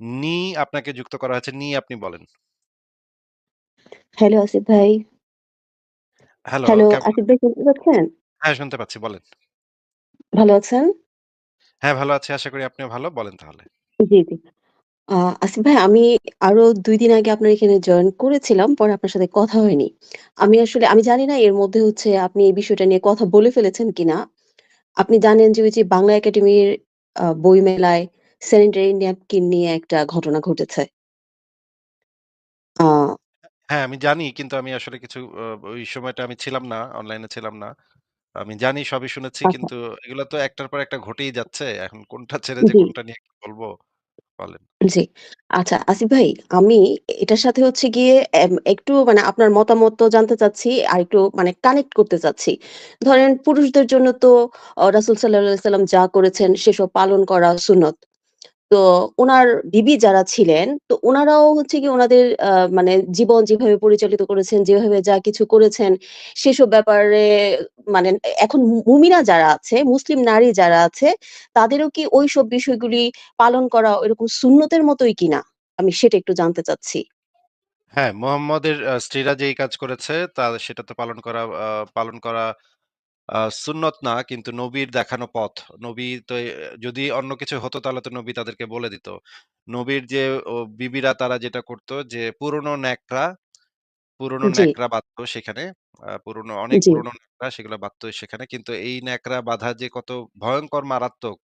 নি আপনাকে যুক্ত করা হয়েছে। নি আপনি বলেন। হ্যালো আসিফ ভাই। হ্যালো, হ্যালো কেমন আসিফ ভাই শুনতে পাচ্ছেন? হ্যাঁ, শুনতে পাচ্ছি বলেন। ভালো আছেন? হ্যাঁ, ভালো আছি। আশা করি আপনিও ভালো। বলেন তাহলে। জি, জি। আসিফ ভাই আমি আরও ২ দিন আগে আপনার এখানে জয়েন করেছিলাম। পরে আপনার সাথে কথা হয়নি। আমি আসলে আমি জানি না এর মধ্যে হচ্ছে আপনি এই বিষয়টা নিয়ে কথা বলে ফেলেছেন কিনা। আপনি জানেন যে ওই যে বাংলা একাডেমির আ বইমেলায় স্যানিটারি ন্যাপকিন নিয়ে একটা ঘটনা ঘটেছে। আ হ্যাঁ, আমি জানি কিন্তু আমি আসলে কিছু অ ওই সময়টা আমি ছিলাম না, অনলাইনে ছিলাম না। আমি জানি সবই শুনেছি আচ্ছা। কিন্তু এগুলো তো একটার পর একটা ঘটেই যাচ্ছে। এখন কোনটা ছেড়ে যে জি। কোনটা নিয়ে কি বলব? বলেন। জি। আচ্ছা আসিফ ভাই, আমি এটার সাথে হচ্ছে গিয়ে এম একটু মানে আপনার মতামতও জানতে চাচ্ছি, আর একটু মানে কানেক্ট করতে চাচ্ছি। ধরেন পুরুষদের জন্য তো অ রাসূল সাল্লাল্লাহু আলাইহি ওয়াসাল্লাম যা করেছেন সেসব পালন করা সুন্নত। তো ওনার বিবি যারা ছিলেন, তো ওনারাও হচ্ছে কি ওনাদের মানে জীবন যেভাবে পরিচালিত করেছেন, যেভাবে যা কিছু করেছেন, সেসব ব্যাপারে মানে এখন মুমিনা যারা আছে, মুসলিম নারী যারা আছে, তাদেরও কি ঐসব বিষয়গুলি পালন করা এরকম সুন্নতের মতোই কিনা? আমি সেটা একটু জানতে চাচ্ছি। হ্যাঁ, মোহাম্মদের স্ত্রীরা যেই কাজ করেছে তা সেটা তো পালন করা পালন করা সুন্নত না কিন্তু নবীর দেখানো পথ। নবী তো যদি অন্য কিছু হতো তাহলে তো নবী তাদেরকে বলে দিত। নবীর যে ও বিবিরা তারা যেটা করত যে পুরনো ন্যাকড়া, পুরনো জি, ন্যাকড়া বাঁধতো সেখানে। আহ, পুরনো অনেক জি, পুরনো ন্যাকড়া সেগুলো বাঁধতো সেখানে। কিন্তু এই ন্যাকড়া বাঁধা যে কত ভয়ঙ্কর মারাত্মক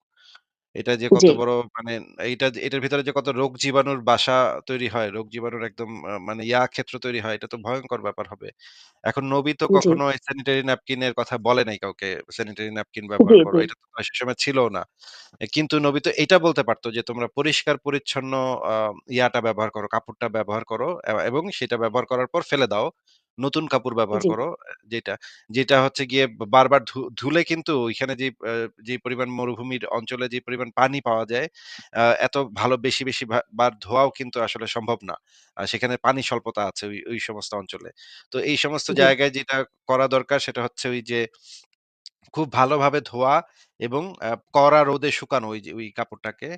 এটা যে কত জি, বড় মানে এইটা যে এটার ভিতরে যে কত রোগ জীবাণুর বাসা তৈরি হয়, রোগ জীবাণুর একদম আ মানে ইয়া ক্ষেত্র তৈরি হয়, এটা তো ভয়ংকর ব্যাপার হবে। এখন নবী তো জি, কখনো এই স্যানিটারি ন্যাপকিনের কথা বলে নাই কাউকে, স্যানিটারি ন্যাপকিন জি, ব্যবহার করো। জি, এটা তো সে সময় ছিলও না। এ কিন্তু নবী তো এইটা বলতে পারতো যে, "তোমরা পরিষ্কার-পরিচ্ছন্ন আ ইয়াটা ব্যবহার করো, কাপড়টা ব্যবহার করো এ এবং সেটা ব্যবহার করার পর ফেলে দাও। নতুন কাপড় ব্যবহার জি, করো।" যেটা, যেটা হচ্ছে গিয়ে বারবার ধু ধুলে কিন্তু ওইখানে যে আ যে পরিমাণ মরুভূমির অঞ্চলে যে পরিমাণ পানি পাওয়া যায়, আ এত ভালো বেশি, বেশি ভা বার ধোয়াও কিন্তু আসলে সম্ভব না। আ সেখানে পানি স্বল্পতা আছে ওই, ওই সমস্ত অঞ্চলে। তো এই সমস্ত জি, জায়গায় যেটা করা দরকার সেটা হচ্ছে ওই যে খুব ভালোভাবে ধোয়া এবং কড়া রোদে শুকানো ওই যে ওই কাপড়টাকে।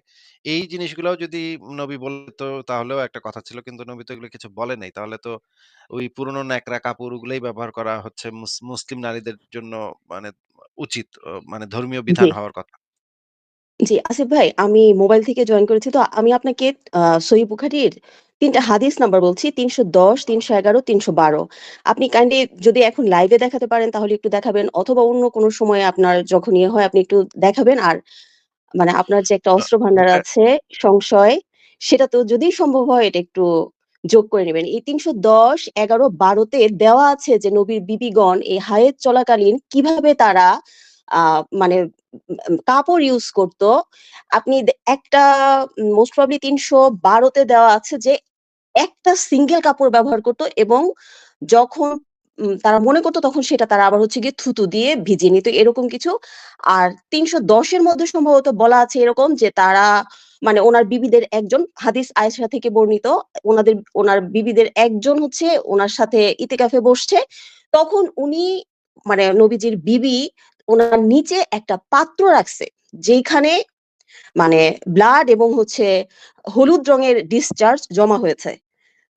এই জিনিসগুলাও যদি নবী বলতো তাহলেও একটা কথা ছিল। কিন্তু নবী তো এগুলো কিছু বলে নাই। তাহলে তো ওই পুরনো ন্যাকড়া কাপড় ওগুলাই ব্যবহার করা হচ্ছে মুস মুসলিম নারীদের জন্য মানে উচিত। অ মানে ধর্মীয় জি। বিধান হওয়ার কথা। জি, আসিফ ভাই আমি মোবাইল থেকে জয়েন করেছি তো আমি আপনাকে আ সহিহ বুখারীর ৩ টা হাদিস নাম্বার বলছি ৩১০, ৩১১, ৩১২ আপনি কাইন্ডলি যদি এখন লাইভে দেখাতে পারেন তাহলে একটু দেখাবেন অথবা অন্য কোনো সময়ে আপনার যখন ইয়ে হয় আপনি একটু দেখাবেন। আর মানে আপনার যে একটা অস্ত্র ভান্ডার বুখা আছে সংশয়, সেটা তো যদি সম্ভব হয় এটা একটু যোগ করে নিবেন। এই ৩১০, ১১, ১২ তে দেওয়া আছে যে নবীর বিবিগণ এই হায়েজ চলাকালীন কীভাবে তারা আ মানে কাপড় ইউজ করত। আপনি একটা মোস্ট প্রবাবলি ৩১২ তে দেওয়া আছে যে, একটা সিঙ্গেল কাপড় ব্যবহার করত এবং যখন তারা মনে করতো তখন সেটা তারা আবার হচ্ছে গিয়ে থুতু দিয়ে ভিজিয়ে নিত, এরকম কিছু। আর তিনশো দশের মধ্যে সম্ভবত বলা আছে এরকম যে, তারা মানে ওনার বিবিদের একজন, হাদিস আয়েশা থেকে বর্ণিত। ওনাদের, ওনার বিবিদের একজন হচ্ছে ওনার সাথে ইতিকাফে বসছে। তখন উনি মানে নবীজির বিবি উনার নিচে একটা পাত্র রাখছে। যেইখানে মানে ব্লাড এবং হচ্ছে হলুদ রঙের ডিসচার্জ জমা হয়েছে।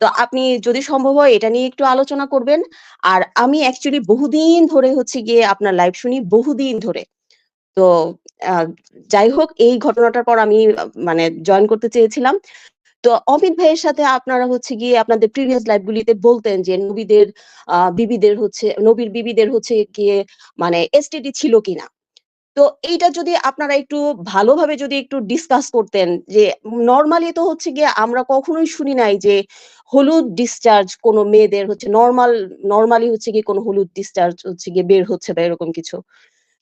তো আপনি যদি সম্ভব হয় এটা নিয়ে একটু আলোচনা করবেন। আর আমি অ্যাকচুয়ালি বহুদিন ধরে হচ্ছে গিয়ে আপনার লাইভ শুনি, বহুদিন ধরে। তো যাই হোক এই ঘটনাটার পর আমি মানে জয়েন করতে চেয়েছিলাম। তো অমিত ভাইয়ের সাথে আপনারা হচ্ছে গিয়ে আপনাদের প্রিভিয়াস লাইভ গুলিতে বলতেন যে নবীদের বিবিদের হচ্ছে, নবীর বিবিদের হচ্ছে গিয়ে মানে এসটিডি ছিল কিনা? তো এইটা যদি আপনারা একটু ভালোভাবে যদি একটু ডিসকাস করতেন যে নর্মালি তো হচ্ছে গিয়ে আমরা কখনোই শুনি নাই যে হলুদ ডিসচার্জ কোনো মেয়েদের হচ্ছে নর্মাল নরমালি হচ্ছে গিয়ে কোনো হলুদ ডিসচার্জ হচ্ছে গিয়ে বের হচ্ছে বা এরকম কিছু।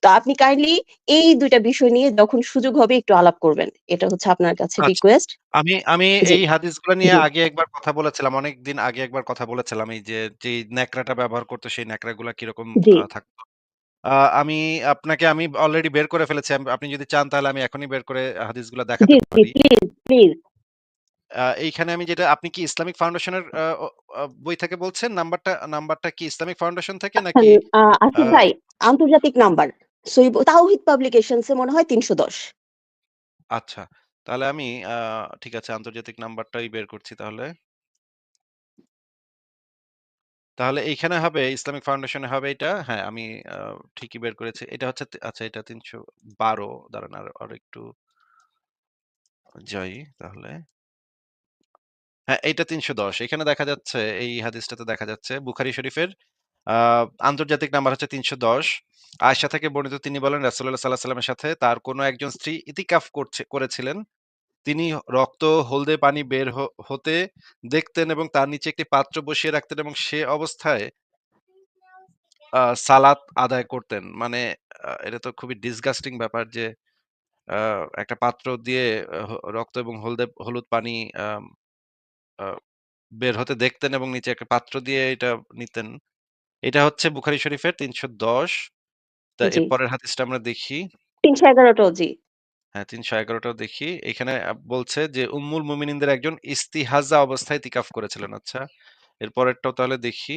তো আপনি কাইন্ডলি এই দুইটা বিষয় নিয়ে যখন সুযোগ হবে একটু আলাপ করবেন। এটা হচ্ছে আপনার কাছে আচ্ছা। রিকোয়েস্ট। আমি আমি এই হাদিসগুলা নিয়ে আগে একবার কথা বলেছিলাম। অনেকদিন আগে একবার কথা বলেছিলাম। এই যে, যেই ন্যাকড়াটা ব্যবহার করত সেই ন্যাকড়াগুলা কীরকম থাকতো। আমি আপনাকে আমি অলরেডি বের করে ফেলেছি। আপনি যদি চান তাহলে আমি এখনই বের করে হাদিসগুলা দেখাতে পারি। Please, please. আ এইখানে আমি যেটা আপনি কি ইসলামিক ফাউন্ডেশনের বই থেকে বলছেন? নাম্বারটা নাম্বারটা কি ইসলামিক ফাউন্ডেশন থেকে আচ্ছা নাকি আসিফ ভাই আন্তর্জাতিক নাম্বার। তাওহীদ পাবলিকেশনস মনে হয় ৩১০ আচ্ছা। তাহলে আমি ঠিক আছে আন্তর্জাতিক নাম্বারটাই বের করছি তাহলে। তাহলে এইখানে হবে ইসলামিক ফাউন্ডেশনে হবে এটা। হ্যাঁ, আমি ঠিকই বের করেছি। এটা হচ্ছে আচ্ছা এটা ৩১২ দাঁড়ান আর আরেকটু যাই তাহলে। হ্যাঁ, এইটা ৩১০ এখানে দেখা যাচ্ছে এই হাদিসটাতে দেখা যাচ্ছে বুখারী শরীফের আন্তর্জাতিক নাম্বার হচ্ছে ৩১০ আয়েশা থেকে বর্ণিত তিনি বলেন, রাসূলুল্লাহ সাল্লাল্লাহু আলাইহি ওয়াসাল্লামের সাথে তার কোনো একজন স্ত্রী ইতিকাফ করছে, করেছিলেন। তিনি রক্ত, হলদে পানি বের হতে দেখতেন এবং তার নিচে একটি পাত্র বসিয়ে রাখতেন এবং সে অবস্থায় সালাত আদায় করতেন। মানে এটা তো খুবই ডিসগাস্টিং ব্যাপার যে একটা পাত্র দিয়ে রক্ত এবং হলদে, হলুদ পানি বের হতে দেখতেন এবং নিচে একটা পাত্র দিয়ে এটা নিতেন। এটা হচ্ছে বুখারী শরীফের ৩১০ তা জি। এর হাদিসটা আমরা দেখি। ৩১১ টাও জি। হ্যাঁ, ৩১১ টাও দেখি। এখানে আ বলছে যে উম্মুল মুমিনিনদের একজন ইস্তিহাজা অবস্থায় ইতিকাফ করেছিলেন। আচ্ছা। এর পরেরটাও তাহলে দেখি।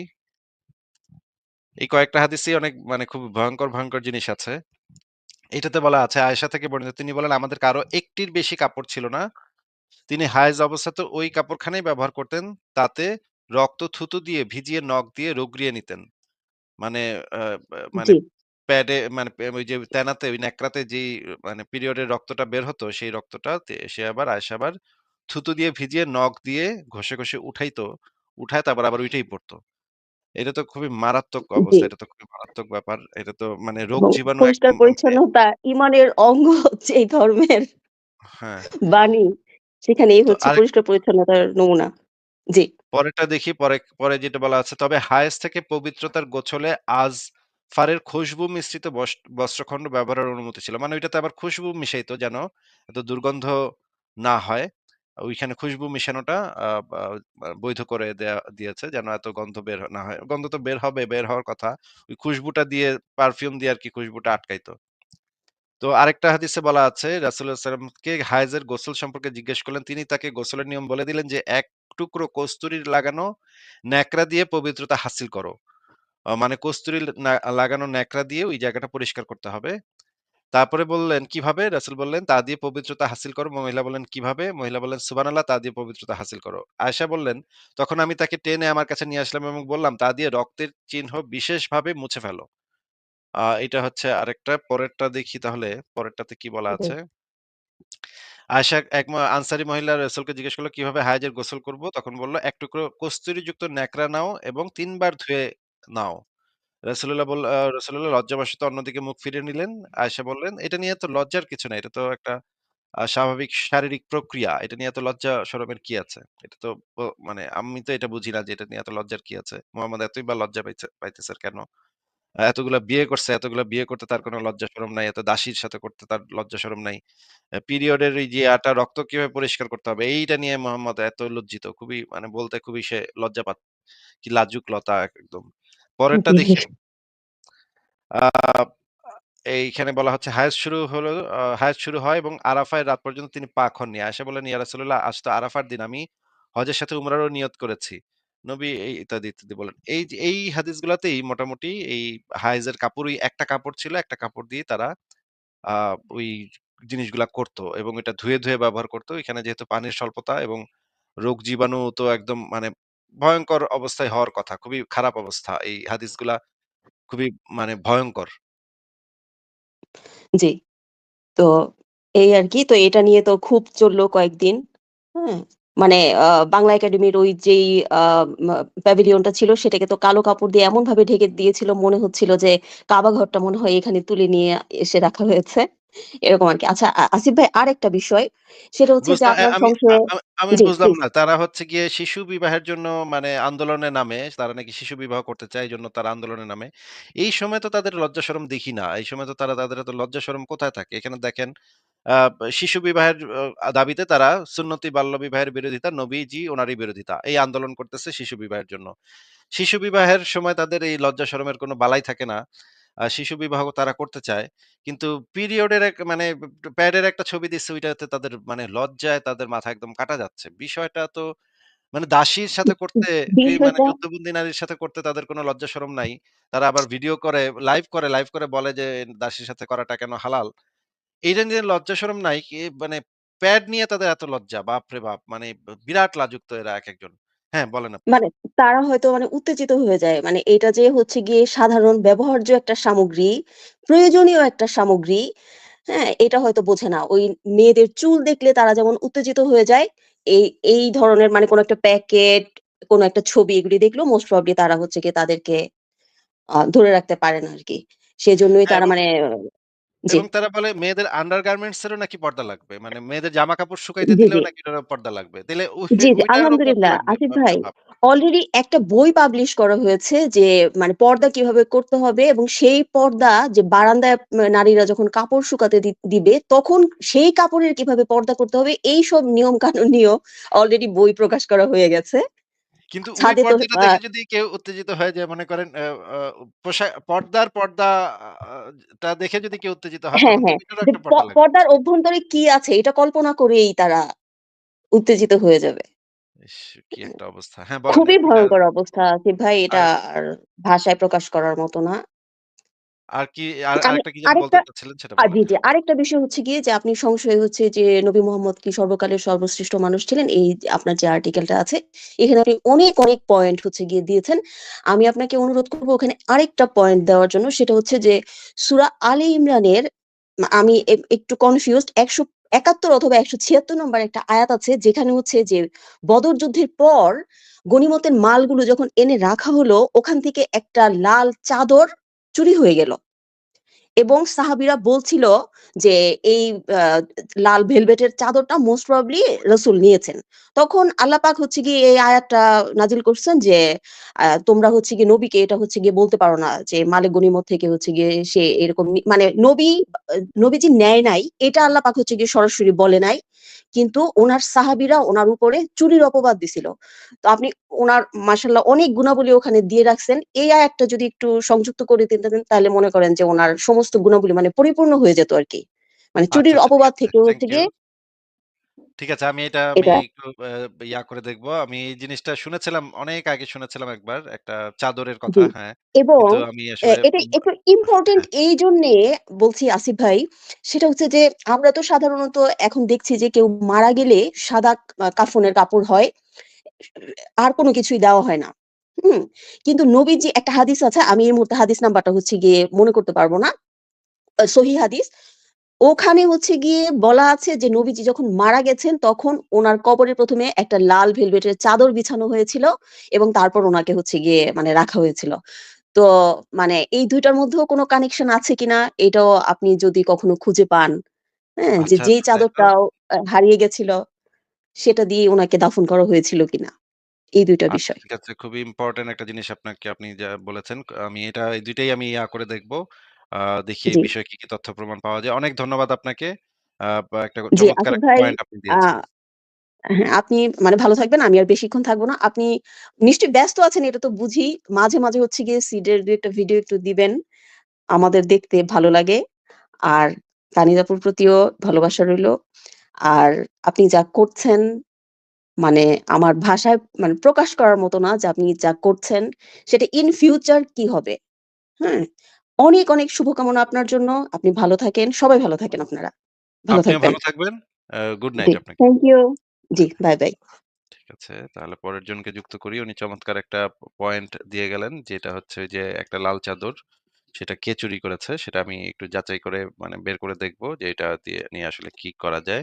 এই কয়েকটা হাদিসেই অনেক মানে খুব ভয়ংকর, ভয়ংকর জিনিস আছে। এটাতে বলা আছে আয়েশা থেকে বর্ণিত তিনি বলেন, "আমাদের কারও একটির বেশি কাপড় ছিল না। তিনি হায়েজ অবস্থাতেও ওই কাপড়খানাই ব্যবহার করতেন। তাতে রক্ত থুতু দিয়ে ভিজিয়ে নখ দিয়ে রগড়িয়ে নিতেন।" মানে আ মানে জি। প্যাডে মানে পে ওই যে তেনাতে ওই ন্যাকড়াতে যেই মানে পিরিয়ডের রক্তটা বের হতো, সেই রক্তটা তে সে আবার আয়েশা আবার থুতু দিয়ে ভিজিয়ে নখ দিয়ে ঘষে, ঘষে উঠাইতো। উঠায় তারপর আবার ওইটাই পড়তো। এটা তো খুবই মারাত্মক জি। অবস্থা। এটা তো খুবই মারাত্মক ব্যাপার। এটা তো মানে রোগ এবং জীবাণু একদম মানে পরিষ্কার-পরিচ্ছন্নতা ইমানের অঙ্গ হচ্ছে এই ধর্মের হ্যাঁ। বাণী। সেখানেই তো হচ্ছে আরেক পরিষ্কার-পরিচ্ছন্নতার নমুনা। জি। পরেরটা দেখি পরে, পরে যেটা বলা আছে, "তবে হায়েস থেকে পবিত্রতার গোছলে আজ ফারের খুশবু মিশ্রিত বস বস্ত্রখণ্ড ব্যবহারের অনুমতি ছিল।" মানে ওইটাতে আবার খুশবু মিশাইতো যেন এত দুর্গন্ধ না হয়। ওইখানে খুশবু মিশানোটা বৈধ করে দেয়া দিয়েছে যেন এত গন্ধ বের না হয়। গন্ধ তো বের হবে, বের হওয়ার কথা। ওই খুশবুটা দিয়ে পারফিউম দিয়ে আর কি খুশবুটা আটকাইতো। তো আরেকটা হাদিসে বলা আছে রাসূলুল্লাহ সাল্লামকে হায়েজের গোসল সম্পর্কে জিজ্ঞেস করলেন। তিনি তাকে গোসলের নিয়ম বলে দিলেন যে, "এক টুকরো কস্তুরীর লাগানো ন্যাকড়া দিয়ে পবিত্রতা হাসিল করো।" মানে কস্তুরী লাগানো ন্যাকড়া দিয়ে ওই জায়গাটা পরিষ্কার করতে হবে। তারপরে বললেন, "কীভাবে?" রাসূল বললেন, "তা দিয়ে পবিত্রতা হাসিল করো।" মহিলা বললেন, "কীভাবে?" মহিলা বললেন, "সুবহানাল্লাহ, তা দিয়ে পবিত্রতা হাসিল করো।" আয়েশা বললেন, "তখন আমি তাকে টেনে আমার কাছে নিয়ে আসলাম এবং বললাম, তা দিয়ে রক্তের চিহ্ন বিশেষভাবে মুছে ফেলো।" এটা হচ্ছে আরেকটা। পরেরটা দেখি তাহলে। পরেরটাতে কি বলা আছে? আয়েশা এক আনসারী মহিলা রাসূলকে জিজ্ঞেস করল, "কীভাবে হায়েজের গোসল করব?" তখন বলল, "এক টুকরো কস্তুরীযুক্ত ন্যাকড়া নাও এবং ৩ বার ধুয়ে নাও।" রাসূলুল্লাহ বল আ রাসূলুল্লাহ লজ্জাবশত অন্যদিকে মুখ ফিরিয়ে নিলেন। আয়েশা বললেন, "এটা নিয়ে তো লজ্জার কিছু নাই। এটা তো একটা স্বাভাবিক শারীরিক প্রক্রিয়া। এটা নিয়ে এত লজ্জা শরমের কি আছে? এটা তো মানে আমি তো এটা বুঝি না যে এটা নিয়ে এত লজ্জার কি আছে? মুহাম্মদ এতই বা লজ্জা পাইছে পাইতেছে কেন? এতগুলা বিয়ে করছে, এতগুলা বিয়ে করতে তার কোন লজ্জা শরম নাই। এত দাসীর সাথে করতে তার লজ্জা শরম নাই। পিরিয়ডের এই যে ইয়াটা রক্ত কীভাবে পরিষ্কার করতে হবে এইটা নিয়ে মোহাম্মদ এত লজ্জিত। খুবই মানে বলতে খুবই সে লজ্জা পাচ্ছে। কি লাজুক লতা একদম। পরেরটা। দেখি। এইখানে বলা হচ্ছে হায়েজ শুরু হলো আ হায়েজ শুরু হয় এবং আরাফায় রাত পর্যন্ত তিনি পাক হননি। আয়েশা বললেন, "ইয়া রাসূলুল্লাহ আজ তো আরাফার দিন। আমি হজের সাথে উমরারও নিয়ত করেছি।" নবী এই ইত্যাদি, ইত্যাদি বলেন। এই যে এই হাদিসগুলাতেই মোটামুটি এই হায়েজের কাপড় ওই একটা কাপড় ছিল। একটা কাপড় দিয়ে তারা আ ওই জিনিসগুলা করত এবং এটা ধুয়ে, ধুয়ে ব্যবহার করত। এখানে যেহেতু পানির স্বল্পতা এবং রোগ জীবাণু তো একদম মানে ভয়ঙ্কর অবস্থায় হওয়ার কথা। খুবই খারাপ অবস্থা। এই হাদিসগুলা খুবই মানে ভয়ঙ্কর জি। তো এই আরকি। তো এটা নিয়ে তো খুব চলল কয়েকদিন। হ্যাঁ? মানে বাংলা একাডেমির ওই যেই প্যাভিলিয়নটা ছিল সেটাকে তো কালো কাপড় দিয়ে এমন ভাবে ঢেকে দিয়েছিল মনে হচ্ছিল যে কাবা ঘরটা মনে হয় এখানে তুলে নিয়ে এসে রাখা হয়েছে। এরকম আরকি। আচ্ছা আসিফ ভাই আরেকটা বিষয় সেটা হচ্ছে যে আপনার আমি সংশয়ে আমি বুঝলাম না। তারা হচ্ছে গিয়ে শিশু বিবাহের জন্য মানে আন্দোলনে নামে। তারা নাকি শিশু বিবাহ করতে চায়। এজন্য তারা আন্দোলনে নামে। এই সময় তো তাদের লজ্জা শরম দেখি না। এই সময় তো তারা তাদের এত লজ্জা শরম কোথায় থাকে? এখানে দেখেন শিশু বিবাহের দাবিতে তারা সুন্নতি বাল্য বিবাহের বিরোধিতা, নবীজি উনারই বিরোধিতা। এই আন্দোলন করতেছে শিশু বিবাহের জন্য। শিশু বিবাহের সময় তাদের এই লজ্জা শরমের কোনো বালাই থাকে না। শিশু বিবাহ তারা করতে চায়। কিন্তু পিরিয়ডের এক মানে প্যাডের একটা ছবি দিচ্ছে ওইটাতে তাদের মানে লজ্জায় তাদের মাথা একদম কাটা যাচ্ছে। বিষয়টা তো মানে দাসীর সাথে করতে মানে যুদ্ধবন্দী নারীর সাথে করতে তাদের কোনো লজ্জা শরম নাই। তারা আবার ভিডিও করে, লাইভ করে, লাইভ করে বলে যে দাসীর সাথে করাটা কেন হালাল? এইটা নিয়ে লজ্জা শরম নাই মানে প্যাড নিয়ে তাদের এত লজ্জা। বাপরে বাপ! মানে বিরাট লাজুক তো এরা একেকজন। হ্যাঁ, বলেন আপনি। মানে তারা হয়তো মানে উত্তেজিত হয়ে যায়। মানে এটা যে হচ্ছে গিয়ে সাধারণ ব্যবহার্য একটা সামগ্রী, প্রয়োজনীয় একটা সামগ্রী, হ্যাঁ? এটা হয়তো বোঝে না। ওই মেয়েদের চুল দেখলে তারা যেমন উত্তেজিত হয়ে যায়, এই এই ধরনের মানে কোনো একটা প্যাকেট, কোনো একটা ছবি এগুলি দেখলেও মোস্ট প্রবাবলি তারা হচ্ছে গিয়ে তাদেরকে আ ধরে রাখতে পারে না আরকি। সেজন্যই হ্যাঁ, তারা এবং মানে জি, এবং তারা বলে মেয়েদের আন্ডারগার্মেন্টস এরও নাকি পর্দা লাগবে। মানে মেয়েদের জামাকাপড় শুকাইতে জি, জি। দিলেও নাকি ওটারও পর্দা লাগবে। তাইলে ওই জি, জি, ওইটারও পর্দা আলহামদুলিল্লাহ। লাগবে। আসিফ ভাই, বাপ! অলরেডি একটা বই পাবলিশ করা হয়েছে যে মানে পর্দা কীভাবে করতে হবে এবং সেই পর্দা যে বারান্দায় নারীরা যখন কাপড় শুকাতে দি দিবে, তখন সেই কাপড়ের কীভাবে পর্দা করতে হবে, এইসব নিয়ম-কানুন নিয়েও অলরেডি বই প্রকাশ করা হয়ে গেছে। কিন্তু ওই ছাদে তো পর্দাটা আ দেখে যদি কেউ উত্তেজিত হয় যে মনে করেন আ আ পোশা পর্দার পর্দা আ টা দেখে যদি কেউ উত্তেজিত হয় হ্যাঁ, তখন তো হ্যাঁ। ওইটারও যে একটা প পর্দা লাগবে। পর্দার অভ্যন্তরে কি আছে এটা কল্পনা করেই তারা উত্তেজিত হয়ে যাবে। ইস! কি একটা অবস্থা। হ্যাঁ, বলেন খুবই এটা ভয়ংকর অবস্থা আসিফ ভাই। আর এটা আর ভাষায় প্রকাশ করার মতো না। আর কি আর আরেকটা কি বলতে চাচ্ছিলেন সেটা জি, জি। আরেকটা বিষয় হচ্ছে গিয়ে যে আপনি সংশয় হচ্ছে যে নবী মোহাম্মদ কি সর্বকালের সর্বশ্রেষ্ঠ মানুষ ছিলেন? এই আপনার যে আর্টিকেলটা আছে, এখানে আপনি অনেক, অনেক পয়েন্ট হচ্ছে গিয়ে দিয়েছেন। আমি আপনাকে অনুরোধ করব ওখানে আরেকটা পয়েন্ট দেওয়ার জন্য। সেটা হচ্ছে যে সূরা আলে ইমরানের আমি একটু কনফিউজড ১৭১ অথবা ১৭৬ নম্বর একটা আয়াত আছে যেখানে হচ্ছে যে বদর যুদ্ধের পর গনিমতের মালগুলো যখন এনে রাখা হলো, ওখান থেকে একটা লাল চাদর চুরি হয়ে গেল। এবং সাহাবীরা বলছিল যে, এই লাল ভেলভেটের চাদরটা মোস্ট প্রবাবলি রাসূল নিয়েছেন। তখন আল্লাহ পাক হচ্ছে গিয়ে এই আয়াতটা নাজিল করছেন যে তোমরা হচ্ছে গিয়ে নবীকে এটা হচ্ছে গিয়ে বলতে পারো না যে মালে গনিমত থেকে হচ্ছে গিয়ে সে এরকম মানে নবী, নবীজি নেয় নাই, এটা আল্লাহ পাক হচ্ছে গিয়ে সরাসরি বলে নাই। কিন্তু ওনার সাহাবীরা ওনার উপরে চুরির অপবাদ দিছিল। তো আপনি উনার মাশাআল্লাহ অনেক গুণাবলী ওখানে দিয়ে রাখছেন। এই আয়াতটা যদি একটু সংযুক্ত করে দিতেন তাহলে মনে করেন যে ওনার সমস্ত গুণাবলী মানে পরিপূর্ণ হয়ে যেত আরকি। মানে আচ্ছা, চুরির আচ্ছা অপবাদ থেকে হচ্ছে গিয়ে ঠিক আছে আমি এটা আমি একটু ইয়া করে দেখব। আমি এই জিনিসটা শুনেছিলাম অনেক আগে শুনেছিলাম একবার একটা চাদরের কথা। হ্যাঁ। এবং এটা একটু ইম্পোর্টেন্ট এই এইজন্যে বলছি আসিফ ভাই, সেটা হচ্ছে যে আমরা তো সাধারণত এখন দেখছি যে কেউ মারা গেলে সাদা কাফনের কাপড় হয়। আর কোন কিছুই দেওয়া হয় না। হুম? কিন্তু নবীজি একটা হাদিস আছে আমি এই মুহূর্তে হাদিস নাম্বারটা হচ্ছে গিয়ে মনে করতে পারব না। আ সহিহ হাদিস। ওখানে হচ্ছে গিয়ে বলা আছে যে নবীজি যখন মারা গেছেন তখন ওনার কবরে প্রথমে একটা লাল ভেলভেটের চাদর বিছানো হয়েছিল এবং তারপর ওনাকে হচ্ছে গিয়ে মানে রাখা হয়েছিল। তো মানে এই দুইটার মধ্যেও কোনো কানেকশন আছে কিনা এটাও আপনি যদি কখনো খুঁজে পান, হ্যাঁ? যে আচ্ছা, যেই আচ্ছা? চাদরটাও হারিয়ে গেছিল সেটা দিয়ে ওনাকে দাফন করা হয়েছিল কিনা? এই ২ টা আচ্ছা বিষয়। ঠিক আছে। খুবই ইম্পোর্টেন্ট একটা জিনিস আপনাকে আপনি যা বলেছেন। আমি এটা এই দুইটাই আমি ইয়া করে দেখব। দেখি এই বিষয়ে কি, কি তথ্য প্রমাণ পাওয়া যায়। অনেক ধন্যবাদ আপনাকে। একটা জি চমৎকার আসিফ একটা ভাই পয়েন্ট আপনি দিয়েছেন। হ্যাঁ, আপনি মানে ভালো থাকবেন। আমি আর বেশিক্ষণ থাকব না। আপনি নিশ্চয়ই ব্যস্ত আছেন এটা তো বুঝি। মাঝে, মাঝে হচ্ছে গিয়ে সিডের ২ একটা ভিডিও একটু দিবেন। আমাদের দেখতে ভালো লাগে। আর তানির আপুর প্রতিও ভালোবাসা রইল। আর আপনি যা করছেন মানে আমার ভাষায় মানে প্রকাশ করার মতো না যে আপনি যা করছেন সেটা ইন ফিউচার কি হবে, হ্যাঁ? অনেক, অনেক শুভকামনা আপনার জন্য। আপনি ভালো থাকেন। সবাই ভালো থাকেন আপনারা। ভালো আপনিও থাকবেন। ভালো থাকবেন। গুড জি, নাইট আপনাকে। Thank you. G, bye. Bye. ঠিক আছে। তাহলে পরের জনকে যুক্ত করি। উনি চমৎকার একটা পয়েন্ট দিয়ে গেলেন। যেটা হচ্ছে ওই যে একটা লাল চাদর। সেটা কে চুরি করেছে সেটা আমি একটু যাচাই করে মানে বের করে দেখব যে এটা দিয়ে নিয়ে আসলে কি করা যায়।